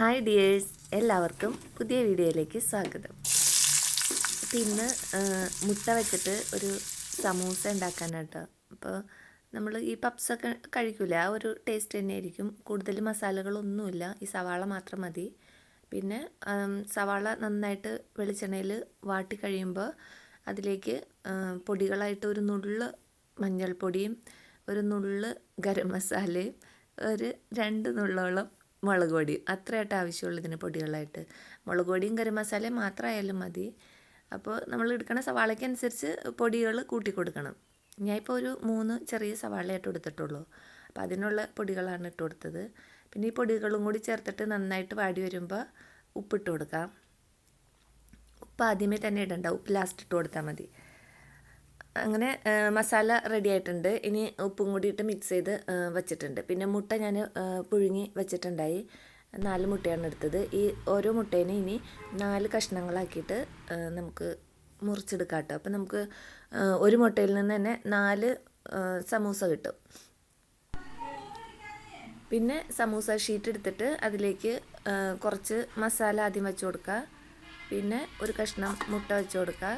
Hi dears എല്ലാവർക്കും പുതിയ വീഡിയോയിലേക്ക് സ്വാഗതം. അപ്പം ഇന്ന് മുട്ട വെച്ചിട്ട് ഒരു സമൂസ ഉണ്ടാക്കാനാട്ടോ. അപ്പോൾ നമ്മൾ ഈ പപ്സൊക്കെ കഴിക്കില്ല ആ ഒരു ടേസ്റ്റ് തന്നെ ആയിരിക്കും. കൂടുതൽ മസാലകളൊന്നുമില്ല ഈ സവാള മാത്രം മതി. പിന്നെ സവാള നന്നായിട്ട് വെളിച്ചെണ്ണയിൽ വാട്ടി കഴിയുമ്പോൾ അതിലേക്ക് പൊടികളായിട്ട് ഒരു നുള്ള് മഞ്ഞൾപ്പൊടിയും ഒരു നുള്ള് ഗരം മസാലയും ഒരു രണ്ട് നുള്ളോളം മുളക് പൊടി. അത്രയായിട്ട് ആവശ്യമുള്ളൂ ഇതിന് പൊടികളായിട്ട്. മുളക് പൊടിയും ഗരം മസാലയും മാത്രമായാലും മതി. അപ്പോൾ നമ്മൾ എടുക്കണ സവാളയ്ക്ക് അനുസരിച്ച് പൊടികൾ കൂട്ടി കൊടുക്കണം. ഞാൻ ഇപ്പോൾ ഒരു മൂന്ന് ചെറിയ സവാളയായിട്ട് എടുത്തിട്ടുള്ളൂ. അപ്പോൾ അതിനുള്ള പൊടികളാണ് ഇട്ട് കൊടുത്തത്. പിന്നെ ഈ പൊടികളും കൂടി ചേർത്തിട്ട് നന്നായിട്ട് വാടി വരുമ്പോൾ ഉപ്പിട്ട് കൊടുക്കാം. ഉപ്പ് ആദ്യമേ തന്നെ ഇടണ്ട. ഉപ്പ് ലാസ്റ്റ് ഇട്ട് കൊടുത്താൽ മതി. അങ്ങനെ മസാല റെഡി ആയിട്ടുണ്ട്. ഇനി ഉപ്പും കൂടിയിട്ട് മിക്സ് ചെയ്ത് വെച്ചിട്ടുണ്ട്. പിന്നെ മുട്ട ഞാൻ പുഴുങ്ങി വെച്ചിട്ടുണ്ടായി. നാല് മുട്ടയാണ് എടുത്തത്. ഈ ഓരോ മുട്ടേനെ ഇനി നാല് കഷ്ണങ്ങളാക്കിയിട്ട് നമുക്ക് മുറിച്ചെടുക്കാം കേട്ടോ അപ്പം നമുക്ക് ഒരു മുട്ടയിൽ നിന്ന് തന്നെ നാല് സമൂസ കിട്ടും. പിന്നെ സമൂസ ഷീറ്റ് എടുത്തിട്ട് അതിലേക്ക് കുറച്ച് മസാല ആദ്യം വെച്ച് കൊടുക്കുക. പിന്നെ ഒരു കഷ്ണം മുട്ട വെച്ച് കൊടുക്കുക.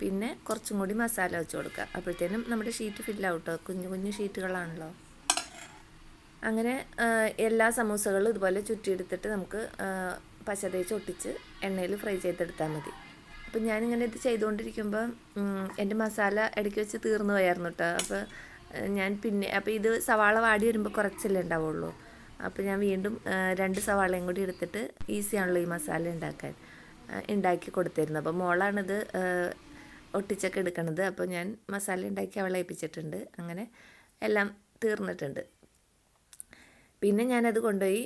പിന്നെ കുറച്ചും കൂടി മസാല വെച്ച് കൊടുക്കുക. അപ്പോഴത്തേനും നമ്മുടെ ഷീറ്റ് ഫില്ലാവട്ടോ കുഞ്ഞു കുഞ്ഞു ഷീറ്റുകളാണല്ലോ അങ്ങനെ എല്ലാ സമൂസകളും ഇതുപോലെ ചുറ്റിയെടുത്തിട്ട് നമുക്ക് പശ തേച്ച് ഒട്ടിച്ച് എണ്ണയിൽ ഫ്രൈ ചെയ്തെടുത്താൽ മതി. അപ്പം ഞാനിങ്ങനെ ഇത് ചെയ്തുകൊണ്ടിരിക്കുമ്പോൾ എന്റെ മസാല ഇടയ്ക്ക് വെച്ച് തീർന്നു പോയായിരുന്നു കേട്ടോ. അപ്പോൾ ഞാൻ പിന്നെ അപ്പോൾ ഇത് സവാള വാടി വരുമ്പോൾ കുറച്ചല്ലേ ഉണ്ടാവുള്ളൂ. അപ്പോൾ ഞാൻ വീണ്ടും രണ്ട് സവാളയും കൂടി എടുത്തിട്ട് ഈസിയാണല്ലോ ഈ മസാല ഉണ്ടാക്കാൻ ഉണ്ടാക്കി കൊടുത്തിരുന്നത്. അപ്പോൾ മോളാണിത് ഒട്ടിച്ചൊക്കെ എടുക്കണത്. അപ്പോൾ ഞാൻ മസാല ഉണ്ടാക്കി അവളെ ഏൽപ്പിച്ചിട്ടുണ്ട്. അങ്ങനെ എല്ലാം തീർന്നിട്ടുണ്ട്. പിന്നെ ഞാനത് കൊണ്ടുപോയി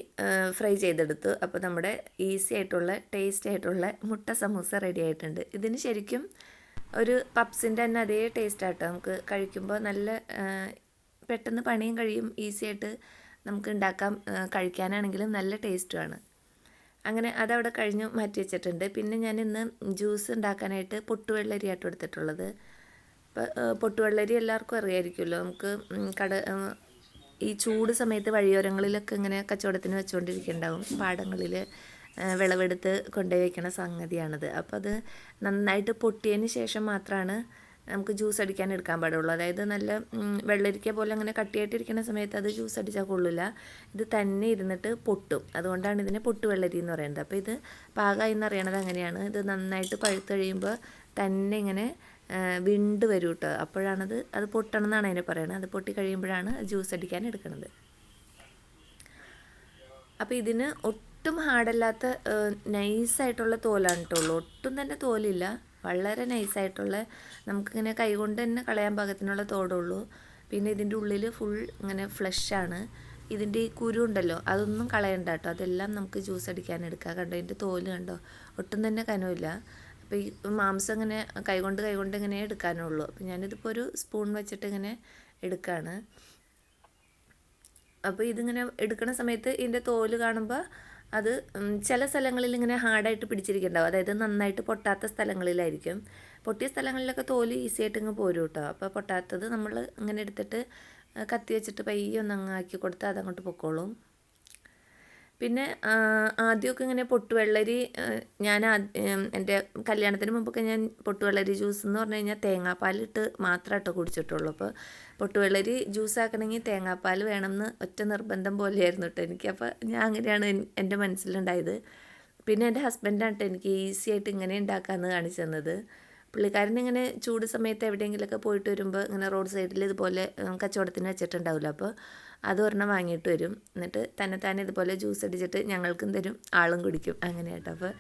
ഫ്രൈ ചെയ്തെടുത്തു. അപ്പോൾ നമ്മുടെ ഈസി ആയിട്ടുള്ള ടേസ്റ്റി ആയിട്ടുള്ള മുട്ട സമൂസ റെഡി ആയിട്ടുണ്ട്. ഇതിന് ശരിക്കും ഒരു പപ്സിന്റെ തന്നെ അതേ ടേസ്റ്റ് ആട്ടോ നമുക്ക് കഴിക്കുമ്പോൾ നല്ല പെട്ടെന്ന് പണിയും കഴിയും ഈസി ആയിട്ട് നമുക്ക് ഉണ്ടാക്കാം കഴിക്കാനാണെങ്കിലും നല്ല ടേസ്റ്റുമാണ് അങ്ങനെ അതവിടെ കഴിഞ്ഞ് മാറ്റി വെച്ചിട്ടുണ്ട്. പിന്നെ ഞാൻ ഇന്ന് ജ്യൂസ് ഉണ്ടാക്കാനായിട്ട് പൊട്ടുവെള്ളരി ആയിട്ട് എടുത്തിട്ടുള്ളത് പൊട്ടുവെള്ളരി എല്ലാവർക്കും അറിയായിരിക്കുമല്ലോ. നമുക്ക് കട ഈ ചൂട് സമയത്ത് വഴിയോരങ്ങളിലൊക്കെ ഇങ്ങനെ കച്ചവടത്തിന് വെച്ചുകൊണ്ടിരിക്കുന്നുണ്ടാവും പാടങ്ങളിൽ വിളവെടുത്ത് കൊണ്ടുപോയി വയ്ക്കണ സംഗതിയാണത്. അപ്പോൾ അത് നന്നായിട്ട് പൊട്ടിയതിന് ശേഷം മാത്രമാണ് നമുക്ക് ജ്യൂസ് അടിക്കാൻ എടുക്കാൻ പാടുള്ളൂ. അതായത് നല്ല വെള്ളരിക്ക പോലെ അങ്ങനെ കട്ടിയായിട്ടിരിക്കുന്ന സമയത്ത് അത് ജ്യൂസ് അടിച്ചാൽ കൊള്ളില്ല. ഇത് തന്നെ ഇരുന്നിട്ട് പൊട്ടും. അതുകൊണ്ടാണ് ഇതിനെ പൊട്ടുവെള്ളരി എന്ന് പറയുന്നത്. അപ്പോൾ ഇത് പാകമായി എന്നറിയണത് അങ്ങനെയാണ്. ഇത് നന്നായിട്ട് പഴുത്ത് കഴിയുമ്പോൾ തന്നെ ഇങ്ങനെ വിണ്ട് വരും കേട്ടോ അപ്പോഴാണത് അത് പൊട്ടണം എന്നാണ് അതിനെ പറയുന്നത് അത് പൊട്ടി കഴിയുമ്പോഴാണ് ജ്യൂസ് അടിക്കാൻ എടുക്കുന്നത് അപ്പോൾ ഇതിന് ഒട്ടും ഹാർഡല്ലാത്ത നൈസായിട്ടുള്ള തോലാണ് കേട്ടോ ഒട്ടും തന്നെ തോലില്ല. വളരെ നൈസായിട്ടുള്ള നമുക്കിങ്ങനെ കൈകൊണ്ട് തന്നെ കളയാൻ പാകത്തിനുള്ള തോടുള്ളൂ. പിന്നെ ഇതിന്റെ ഉള്ളിൽ ഫുൾ ഇങ്ങനെ ഫ്ലഷാണ് ഇതിന്റെ ഈ കുരു ഉണ്ടല്ലോ അതൊന്നും കളയണ്ട കേട്ടോ അതെല്ലാം നമുക്ക് ജ്യൂസ് അടിക്കാൻ എടുക്കാം. കണ്ടോ ഇതിന്റെ തോൽ കണ്ടോ? ഒട്ടും തന്നെ കനവില്ല. അപ്പോൾ ഈ മാംസം ഇങ്ങനെ കൈകൊണ്ട് കൈകൊണ്ട് ഇങ്ങനെ എടുക്കാനുള്ളൂ. അപ്പോൾ ഞാനിതിപ്പോൾ ഒരു സ്പൂൺ വെച്ചിട്ട് ഇങ്ങനെ എടുക്കുകയാണ് അപ്പോൾ ഇതിങ്ങനെ എടുക്കുന്ന സമയത്ത് ഇതിന്റെ തോൽ കാണുമ്പോൾ അത് ചില സ്ഥലങ്ങളിൽ ഇങ്ങനെ ഹാർഡായിട്ട് പിടിച്ചിരിക്കുന്നുണ്ടാവും അതായത് നന്നായിട്ട് പൊട്ടാത്ത സ്ഥലങ്ങളിലായിരിക്കും. പൊട്ടിയ സ്ഥലങ്ങളിലൊക്കെ തോൽ ഈസി ആയിട്ട് ഇങ്ങ് പോരും കേട്ടോ അപ്പോൾ പൊട്ടാത്തത് നമ്മൾ ഇങ്ങനെ എടുത്തിട്ട് കത്തി വെച്ചിട്ട് പയ്യെ ആക്കി കൊടുത്താൽ അതങ്ങോട്ട് പൊക്കോളും. പിന്നെ ആദ്യമൊക്കെ ഇങ്ങനെ പൊട്ടുവെള്ളരി ഞാൻ എന്റെ കല്യാണത്തിന് മുമ്പൊക്കെ ഞാൻ പൊട്ടുവെള്ളരി ജ്യൂസ് എന്ന് പറഞ്ഞു കഴിഞ്ഞാൽ തേങ്ങാപ്പാലിട്ട് മാത്രമേ കേട്ടോ കുടിച്ചിട്ടുള്ളൂ. അപ്പോൾ പൊട്ടുവെള്ളരി ജ്യൂസ് ആക്കണമെങ്കിൽ തേങ്ങാപ്പാൽ വേണമെന്ന് ഒറ്റ നിർബന്ധം പോലെയായിരുന്നു കേട്ടോ എനിക്ക്. അപ്പോൾ ഞാൻ അങ്ങനെയാണ് എന്റെ മനസ്സിലുണ്ടായത്. പിന്നെ എന്റെ ഹസ്ബൻഡാണ് കേട്ടോ എനിക്ക് ഈസി ആയിട്ട് ഇങ്ങനെ ഉണ്ടാക്കാമെന്ന് കാണിച്ചു തന്നത്. പുള്ളിക്കാരൻ ഇങ്ങനെ ചൂട് സമയത്ത് എവിടെയെങ്കിലുമൊക്കെ പോയിട്ട് വരുമ്പോൾ ഇങ്ങനെ റോഡ് സൈഡിൽ ഇതുപോലെ കച്ചവടത്തിന് വെച്ചിട്ടുണ്ടാവില്ല അപ്പോൾ അത് ഒരെണ്ണം വാങ്ങിയിട്ട് വരും. എന്നിട്ട് തന്നെ തന്നെ ഇതുപോലെ ജ്യൂസ് അടിച്ചിട്ട് ഞങ്ങൾക്കും തരും ആളും കുടിക്കും. അങ്ങനെ കേട്ടോ അപ്പോൾ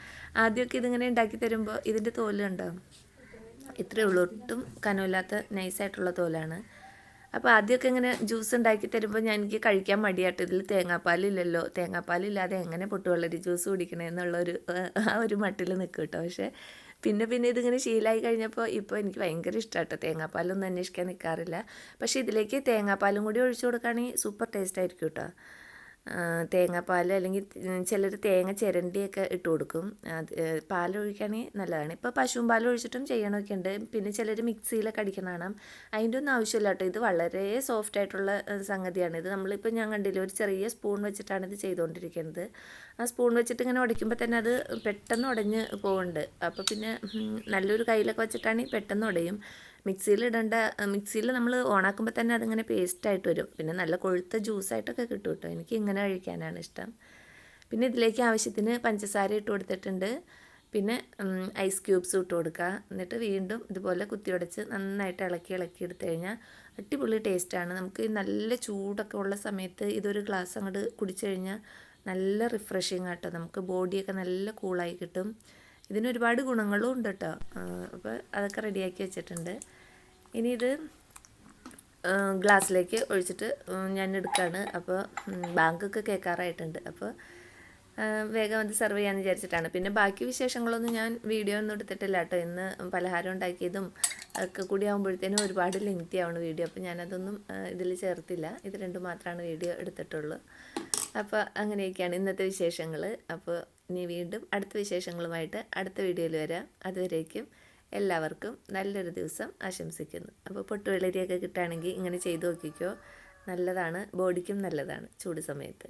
ആദ്യമൊക്കെ ഇതിങ്ങനെ ഉണ്ടാക്കി തരുമ്പോൾ ഇതിന്റെ തോലുണ്ടോ? കണ്ടോ ഇത്രയേ ഉള്ളൂ. ഒട്ടും കനമില്ലാത്ത നൈസായിട്ടുള്ള തോലാണ്. അപ്പോൾ ആദ്യമൊക്കെ ഇങ്ങനെ ജ്യൂസ് ഉണ്ടാക്കി തരുമ്പോൾ ഞാൻ എനിക്ക് കഴിക്കാൻ മടിയായിട്ട് ഇതിൽ തേങ്ങാപ്പാലില്ലല്ലോ. തേങ്ങാപ്പാലില്ലാതെ എങ്ങനെ പൊട്ടുവെള്ളരി ജ്യൂസ് കുടിക്കണേ എന്നുള്ളൊരു ആ ഒരു മട്ടിൽ നിൽക്കും കേട്ടോ പക്ഷേ പിന്നെ പിന്നെ ഇതിങ്ങനെ ശീലമായി കഴിഞ്ഞപ്പോൾ ഇപ്പോൾ എനിക്ക് ഭയങ്കര ഇഷ്ടമാട്ടോ തേങ്ങാപ്പാലൊന്നും അന്വേഷിക്കാൻ നിൽക്കാറില്ല പക്ഷേ ഇതിലേക്ക് തേങ്ങാപ്പാലും കൂടി ഒഴിച്ചു കൊടുക്കുകയാണെങ്കിൽ സൂപ്പർ ടേസ്റ്റ് ആയിരിക്കും കേട്ടോ തേങ്ങാപ്പാൽ അല്ലെങ്കിൽ ചിലർ തേങ്ങ ചിരണ്ടിയൊക്കെ ഇട്ട് കൊടുക്കും. ഒഴിക്കുകയാണെങ്കിൽ നല്ലതാണ്. ഇപ്പോൾ പശുവും പാൽ ഒഴിച്ചിട്ടും ചെയ്യണമൊക്കെ ഉണ്ട്. പിന്നെ ചിലർ മിക്സിയിലൊക്കെ അടിക്കുന്ന കാണാം. അതിന്റെ ഒന്നും ആവശ്യമില്ല കേട്ടോ. ഇത് വളരെ സോഫ്റ്റ് ആയിട്ടുള്ള സംഗതിയാണ്. ഇത് നമ്മളിപ്പോൾ ഞാൻ കണ്ടില്ല ഒരു ചെറിയ സ്പൂൺ വെച്ചിട്ടാണ് ഇത് ചെയ്തുകൊണ്ടിരിക്കുന്നത് ആ സ്പൂൺ വെച്ചിട്ട് ഇങ്ങനെ ഉടയ്ക്കുമ്പോൾ തന്നെ അത് പെട്ടെന്ന് ഉടഞ്ഞ് പോകുന്നുണ്ട് അപ്പോൾ പിന്നെ നല്ലൊരു കയ്യിലൊക്കെ വെച്ചിട്ടാണെങ്കിൽ പെട്ടെന്ന് ഉടയും. മിക്സിയിൽ ഇടേണ്ട മിക്സിയിൽ നമ്മൾ ഓണാക്കുമ്പോൾ തന്നെ അതിങ്ങനെ പേസ്റ്റായിട്ട് വരും. പിന്നെ നല്ല കൊഴുത്ത ജ്യൂസായിട്ടൊക്കെ കിട്ടും കേട്ടോ. എനിക്ക് ഇങ്ങനെ കഴിക്കാനാണ് ഇഷ്ടം. പിന്നെ ഇതിലേക്ക് ആവശ്യത്തിന് പഞ്ചസാര ഇട്ട് കൊടുത്തിട്ടുണ്ട്. പിന്നെ ഐസ് ക്യൂബ്സ് ഇട്ട് കൊടുക്കുക. എന്നിട്ട് വീണ്ടും ഇതുപോലെ കുത്തിയുടച്ച് നന്നായിട്ട് ഇളക്കി ഇളക്കി എടുത്തു കഴിഞ്ഞാൽ അടിപൊളി ടേസ്റ്റാണ് നമുക്ക് നല്ല ചൂടൊക്കെ ഉള്ള സമയത്ത് ഇതൊരു ഗ്ലാസ് അങ്ങോട്ട് കുടിച്ചു കഴിഞ്ഞാൽ നല്ല റിഫ്രഷിങ് ആട്ടോ. നമുക്ക് ബോഡിയൊക്കെ നല്ല കൂളായി കിട്ടും. ഇതിന് ഒരുപാട് ഗുണങ്ങളും ഉണ്ട് കേട്ടോ അപ്പോൾ അതൊക്കെ റെഡിയാക്കി വെച്ചിട്ടുണ്ട്. ഇനി ഇത് ഗ്ലാസ്സിലേക്ക് ഒഴിച്ചിട്ട് ഞാൻ എടുക്കുകയാണ് അപ്പോൾ ബാങ്കൊക്കെ കേൾക്കാറായിട്ടുണ്ട്. അപ്പോൾ വേഗം അത് സെർവ് ചെയ്യാമെന്ന് വിചാരിച്ചിട്ടാണ്. പിന്നെ ബാക്കി വിശേഷങ്ങളൊന്നും ഞാൻ വീഡിയോ ഒന്നും എടുത്തിട്ടില്ല കേട്ടോ ഇന്ന് പലഹാരം ഉണ്ടാക്കിയതും ഒക്കെ കൂടി ആകുമ്പോഴത്തേനും ഒരുപാട് ലെങ്തി ആവണം വീഡിയോ. അപ്പോൾ ഞാനതൊന്നും ഇതിൽ ചേർത്തില്ല. ഇത് രണ്ടും മാത്രമാണ് വീഡിയോ എടുത്തിട്ടുള്ളൂ. അപ്പോൾ അങ്ങനെയൊക്കെയാണ് ഇന്നത്തെ വിശേഷങ്ങൾ അപ്പോൾ ഇനി വീണ്ടും അടുത്ത വിശേഷങ്ങളുമായിട്ട് അടുത്ത വീഡിയോയിൽ വരാം. അതുവരേക്കും എല്ലാവർക്കും നല്ലൊരു ദിവസം ആശംസിക്കുന്നു. അപ്പോൾ പൊട്ടുവെളരിയൊക്കെ കിട്ടുകയാണെങ്കിൽ ഇങ്ങനെ ചെയ്തു നോക്കിക്കോ. നല്ലതാണ് ബോഡിക്കും നല്ലതാണ് ചൂട് സമയത്ത്.